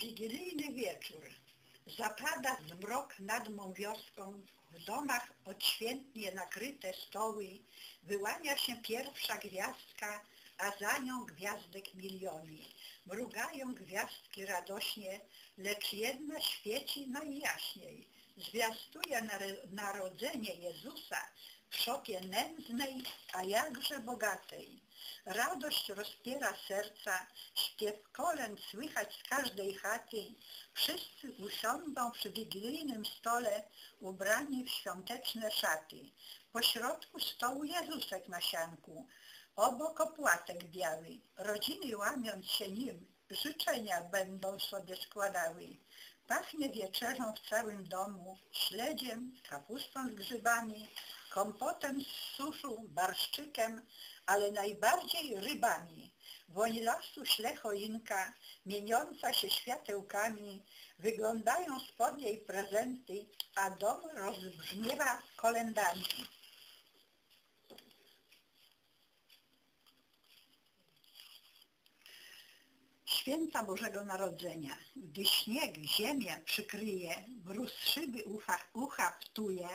Wigilijny wieczór. Zapada zmrok nad mą wioską, w domach odświętnie nakryte stoły, wyłania się pierwsza gwiazdka, a za nią gwiazdek miliony. Mrugają gwiazdki radośnie, lecz jedna świeci najjaśniej. Zwiastuje narodzenie Jezusa w szopie nędznej, a jakże bogatej. Radość rozpiera serca, śpiew kolęd słychać z każdej chaty. Wszyscy usiądą przy wigilijnym stole, ubrani w świąteczne szaty. Po środku stołu Jezusek na sianku, obok opłatek biały. Rodziny łamiąc się nim, życzenia będą sobie składały. Pachnie wieczerzą w całym domu, śledziem, kapustą z grzybami, kompotem z suszu, barszczykiem, ale najbardziej rybami. Woń lasu śle choinka, mieniąca się światełkami, wyglądają spod jej prezenty, a dom rozbrzmiewa kolendami. Święta Bożego Narodzenia, gdy śnieg ziemię przykryje, mróz szyby ucha, uchaftuje,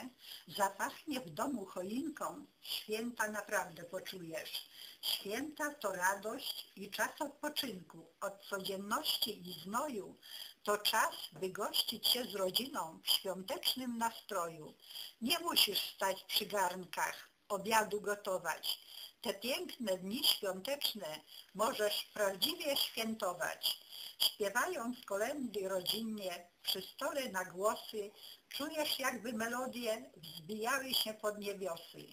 zapachnie w domu choinką, święta naprawdę poczujesz. Święta to radość i czas odpoczynku od codzienności i znoju. To czas, by gościć się z rodziną w świątecznym nastroju. Nie musisz stać przy garnkach, obiadu gotować. Te piękne dni świąteczne możesz prawdziwie świętować. Śpiewając kolendy rodzinnie, przy stole na głosy, czujesz jakby melodie wzbijały się pod niebiosy.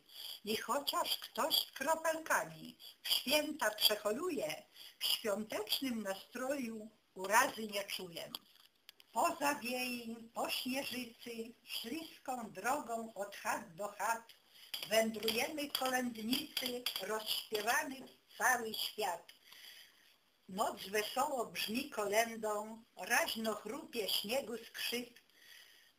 I chociaż ktoś kropelkami w święta przeholuje, w świątecznym nastroju urazy nie czuję. Po zawiei, po śnieżycy, śliską drogą od chat do chat, wędrujemy kolędnicy, rozśpiewany cały świat. Noc wesoło brzmi kolendą, raźno chrupie śniegu skrzyp.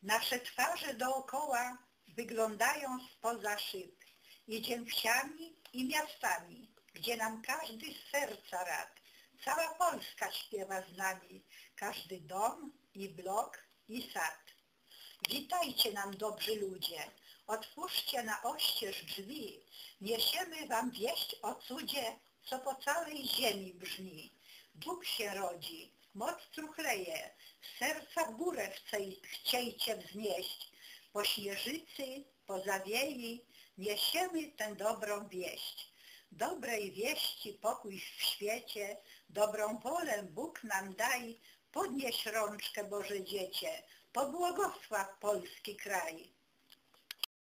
Nasze twarze dookoła wyglądają spoza szyb. Idziem wsiami i miastami, gdzie nam każdy z serca rad. Cała Polska śpiewa z nami, każdy dom i blok i sad. Witajcie nam dobrzy ludzie, otwórzcie na oścież drzwi, niesiemy wam wieść o cudzie, co po całej ziemi brzmi. Bóg się rodzi, moc truchleje, serca w górę chciejcie wznieść. Po śnieżycy, po zawiei, niesiemy tę dobrą wieść. Dobrej wieści pokój w świecie, dobrą wolę Bóg nam daj, podnieś rączkę Boże Dziecię, pobłogosław polski kraj.